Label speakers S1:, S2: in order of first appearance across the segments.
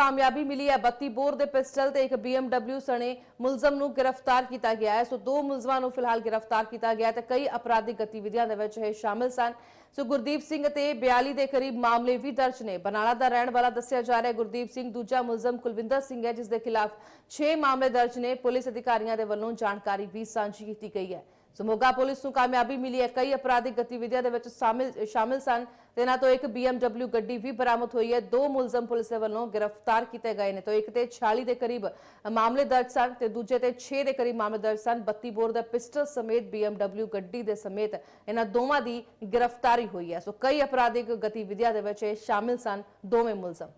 S1: ਕਾਮਯਾਬੀ ਮਿਲੀ ਹੈ। 32 ਬੋਰ ਦੇ ਪਿਸਟਲ ਤੇ ਇੱਕ BMW ਸਣੇ ਮੁਲਜ਼ਮ ਨੂੰ ਗ੍ਰਿਫਤਾਰ ਕੀਤਾ ਗਿਆ ਹੈ। ਸੋ ਦੋ ਮੁਲਜ਼ਮਾਂ ਨੂੰ ਫਿਲਹਾਲ ਗ੍ਰਿਫਤਾਰ ਕੀਤਾ ਗਿਆ ਤੇ ਕਈ ਅਪਰਾਧਿਕ ਗਤੀਵਿਧੀਆਂ ਦੇ ਵਿੱਚ ਇਹ ਸ਼ਾਮਿਲ ਸਨ। ਸੋ ਗੁਰਦੀਪ ਸਿੰਘ ਤੇ 42 ਦੇ ਕਰੀਬ ਮਾਮਲੇ ਵੀ ਦਰਜ ਨੇ। ਬਨਾਲਾ ਦਾ ਰਹਿਣ ਵਾਲਾ ਦੱਸਿਆ ਜਾ ਰਿਹਾ ਗੁਰਦੀਪ ਸਿੰਘ ਦੂਜਾ ਮੁਲਜ਼ਮ ਕੁਲਵਿੰਦਰ ਸਿੰਘ ਹੈ, ਜਿਸ ਦੇ ਖਿਲਾਫ 6 ਮਾਮਲੇ ਦਰਜ ਨੇ। ਪੁਲਿਸ ਅਧਿਕਾਰੀਆਂ ਦੇ ਵੱਲੋਂ ਜਾਣਕਾਰੀ ਵੀ ਸਾਂਝੀ ਕੀਤੀ ਗਈ ਹੈ। ਸੋ ਮੋਗਾ ਪੁਲਿਸ ਨੂੰ ਕਾਮਯਾਬੀ ਮਿਲੀ ਹੈ। ਕਈ ਅਪਰਾਧਿਕ ਗਤੀਵਿਧੀਆਂ ਦੇ ਵਿੱਚ ਸ਼ਾਮਿਲ ਸ਼ਾਮਿਲ ਸਨ। ਤੇ ਇਹਨਾਂ ਤੋਂ ਇੱਕ BMW ਗੱਡੀ ਵੀ ਬਰਾਮਦ ਹੋਈ ਹੈ। ਦੋ ਮੁਲਜ਼ਮ ਪੁਲਿਸ ਦੇ ਵੱਲੋਂ ਗ੍ਰਿਫਤਾਰ ਕੀਤੇ ਗਏ ਨੇ। ਤੋਂ ਇੱਕ ਤੇ 46 ਦੇ ਕਰੀਬ ਮਾਮਲੇ ਦਰਜ ਸਨ ਤੇ ਦੂਜੇ ਤੇ 6 ਦੇ ਕਰੀਬ ਮਾਮਲੇ ਦਰਜ ਸਨ। 32 ਬੋਰ ਦਾ ਪਿਸਟਲ ਸਮੇਤ BMW ਗੱਡੀ ਦੇ ਸਮੇਤ ਇਹਨਾਂ ਦੋਵਾਂ ਦੀ ਗ੍ਰਿਫਤਾਰੀ ਹੋਈ ਹੈ। ਸੋ ਕਈ ਅਪਰਾਧਿਕ ਗਤੀਵਿਧੀਆਂ ਦੇ ਵਿੱਚ ਇਹ ਸ਼ਾਮਿਲ ਸਨ ਦੋਵੇਂ ਮੁਲਜ਼ਮ।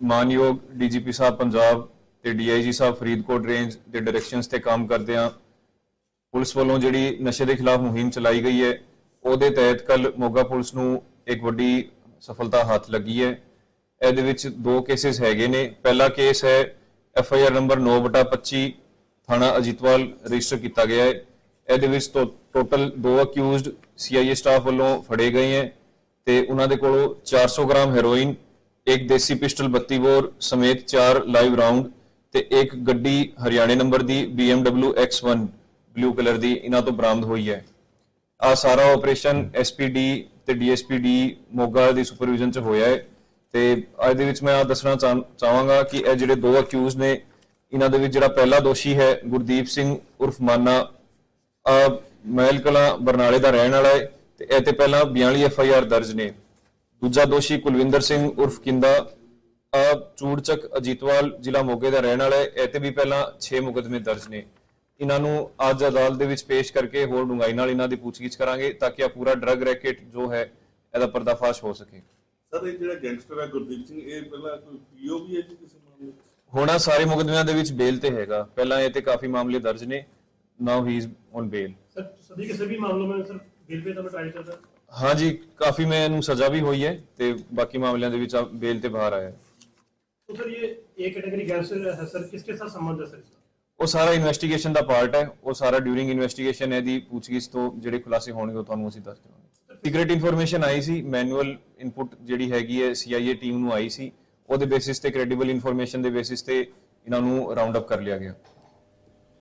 S2: ਮਾਨਯੋਗ ਡੀਜੀਪੀ ਸਾਹਿਬ, ਪੰਜਾਬ ਤੇ ਡੀਆਈਜੀ ਸਾਹਿਬ ਫਰੀਦਕੋਟ ਰੇਂਜ ਦੇ ਡਾਇਰੈਕਸ਼ਨਸ ਤੇ ਕੰਮ ਕਰਦੇ ਆ ਪੁਲਿਸ ਵੱਲੋਂ ਜਿਹੜੀ ਨਸ਼ੇ ਦੇ ਖਿਲਾਫ ਮੁਹਿੰਮ ਚਲਾਈ ਗਈ ਹੈ, ਉਹਦੇ ਤਹਿਤ ਕੱਲ ਮੋਗਾ ਪੁਲਿਸ ਨੂੰ ਇੱਕ ਵੱਡੀ ਸਫਲਤਾ ਹੱਥ ਲੱਗੀ ਹੈ। ਇਹਦੇ ਵਿੱਚ ਦੋ ਕੇਸਿਸ ਹੈਗੇ ਨੇ। ਪਹਿਲਾ ਕੇਸ ਹੈ ਐਫ ਆਈ ਆਰ ਨੰਬਰ 9/25 ਥਾਣਾ ਅਜੀਤਵਾਲ ਰਜਿਸਟਰ ਕੀਤਾ ਗਿਆ ਹੈ। ਇਹਦੇ ਵਿੱਚ ਟੋਟਲ ਦੋ ਅਕਿਊਜ਼ਡ ਸੀਆਈਏ ਸਟਾਫ ਵੱਲੋਂ ਫੜੇ ਗਏ ਹੈ ਤੇ ਉਹਨਾਂ ਦੇ ਕੋਲੋਂ 400 ਗ੍ਰਾਮ ਹੈਰੋਇਨ, ਇੱਕ ਦੇਸੀ ਪਿਸਟਲ 32 ਬੋਰ ਸਮੇਤ ਚਾਰ ਲਾਈਵ ਰਾਉਂਡ ਤੇ ਇੱਕ ਗੱਡੀ ਹਰਿਆਣੇ ਨੰਬਰ ਦੀ BMW X1 ਬਲੂ ਕਲਰ ਦੀ ਇਹਨਾਂ ਤੋਂ ਬਰਾਮਦ ਹੋਈ ਹੈ। ਆ ਸਾਰਾ ਆਪਰੇਸ਼ਨ ਐਸਪੀਡੀ ਤੇ ਡੀਐਸਪੀਡੀ ਮੋਗਾ ਦੀ ਸੁਪਰਵਿਜ਼ਨ ਚ ਹੋਇਆ ਹੈ ਤੇ ਅੱਜ ਦੇ ਵਿੱਚ ਮੈਂ ਆ ਦੱਸਣਾ ਚਾਹ- ਚਾਹਾਂਗਾ ਕਿ ਇਹ ਜਿਹੜੇ ਦੋ ਅਕਿਊਜ਼ ਨੇ, ਇਹਨਾਂ ਦੇ ਵਿੱਚ ਜਿਹੜਾ ਪਹਿਲਾ ਦੋਸ਼ੀ ਹੈ ਗੁਰਦੀਪ ਸਿੰਘ ਉਰਫ ਮਾਨਾ ਆ ਮਹਿਲ ਕਲਾਂ ਬਰਨਾਲੇ ਦਾ ਰਹਿਣ ਵਾਲਾ ਹੈ ਤੇ ਇਹ ਤੇ ਪਹਿਲਾਂ 42 ਐਫ ਆਈ ਆਰ ਦਰਜ ਨੇ। ਦੂਜਾ ਦੋਸ਼ੀ ਕੁਲਵਿੰਦਰ ਸਿੰਘ ਉਰਫ ਕਿੰਦਾ ਆ ਚੂੜਚਕ ਅਜੀਤਵਾਲ ਜ਼ਿਲ੍ਹਾ ਮੋਗੇ ਦਾ ਰਹਿਣ ਵਾਲਾ ਹੈ, ਇਹ ਤੇ ਵੀ ਪਹਿਲਾਂ 6 ਮੁਕਦਮੇ ਦਰਜ ਨੇ। ਇਹਨਾਂ ਨੂੰ ਅੱਜ ਅਦਾਲਤ ਦੇ ਵਿੱਚ ਪੇਸ਼ ਕਰਕੇ ਹੋਰ ਡੂੰਘਾਈ ਨਾਲ ਇਹਨਾਂ ਦੀ ਪੁੱਛਗਿੱਛ ਕਰਾਂਗੇ ਤਾਂ ਕਿ ਆ ਪੂਰਾ ਡਰੱਗ ਰੈਕੇਟ ਜੋ ਹੈ ਇਹਦਾ ਪਰਦਾਫਾਸ਼ ਹੋ ਸਕੇ
S3: ਸਰ ਇਹ ਜਿਹੜਾ ਗੈਂਗਸਟਰ ਹੈ ਗੁਰਦੀਪ ਸਿੰਘ ਇਹ ਪਹਿਲਾਂ ਕੋਈ ਪੀਓ ਵੀ ਹੈ ਜੀ ਕਿਸੇ ਮਾਮਲੇ 'ਚ?
S2: ਹੋਣਾ ਸਾਰੇ ਮੁਕਦਮਿਆਂ ਦੇ ਵਿੱਚ ਬੇਲ ਤੇ ਹੈਗਾ ਪਹਿਲਾਂ ਇਹ ਤੇ ਕਾਫੀ ਮਾਮਲੇ ਦਰਜ ਨੇ now he is on bail
S4: sir सभी के सभी मामलों में सर बिल पे तो मैं ट्राई कर रहा
S2: ਹਾਂਜੀ ਕਾਫੀ ਮੈਨੂੰ ਸਜ਼ਾ ਵੀ ਹੋਈ ਹੈ ਤੇ ਬਾਕੀ ਮਾਮਲਿਆਂ ਦੇ ਵਿੱਚ ਆ ਬੇਲ ਤੇ ਬਾਹਰ ਆਇਆ ਹੈ।
S4: तो सर ये ए कैटेगरी गैंगस्टर है सर किसके साथ संबंध है सर इसका
S2: ਉਹ ਸਾਰਾ ਇਨਵੈਸਟੀਗੇਸ਼ਨ ਦਾ ਪਾਰਟ ਹੈ, ਉਹ ਸਾਰਾ ਡਿਊਰਿੰਗ ਇਨਵੈਸਟੀਗੇਸ਼ਨ ਇਹਦੀ ਪੁੱਛਗਿੱਛ ਤੋਂ ਜਿਹੜੇ ਖੁਲਾਸੇ ਹੋਣਗੇ ਉਹ ਤੁਹਾਨੂੰ ਅਸੀਂ ਦੱਸ ਦੇਵਾਂਗੇ। Secret information I C manual input ਜਿਹੜੀ ਹੈਗੀ ਹੈ ਸੀਆਈਏ ਟੀਮ ਨੂੰ ਆਈ ਸੀ, ਉਹਦੇ ਬੇਸਿਸ ਤੇ ਕ੍ਰੈਡੀਬਲ ਇਨਫੋਰਮੇਸ਼ਨ ਦੇ ਬੇਸਿਸ ਤੇ ਇਹਨਾਂ ਨੂੰ ਰਾਉਂਡ ਅਪ ਕਰ ਲਿਆ ਗਿਆ।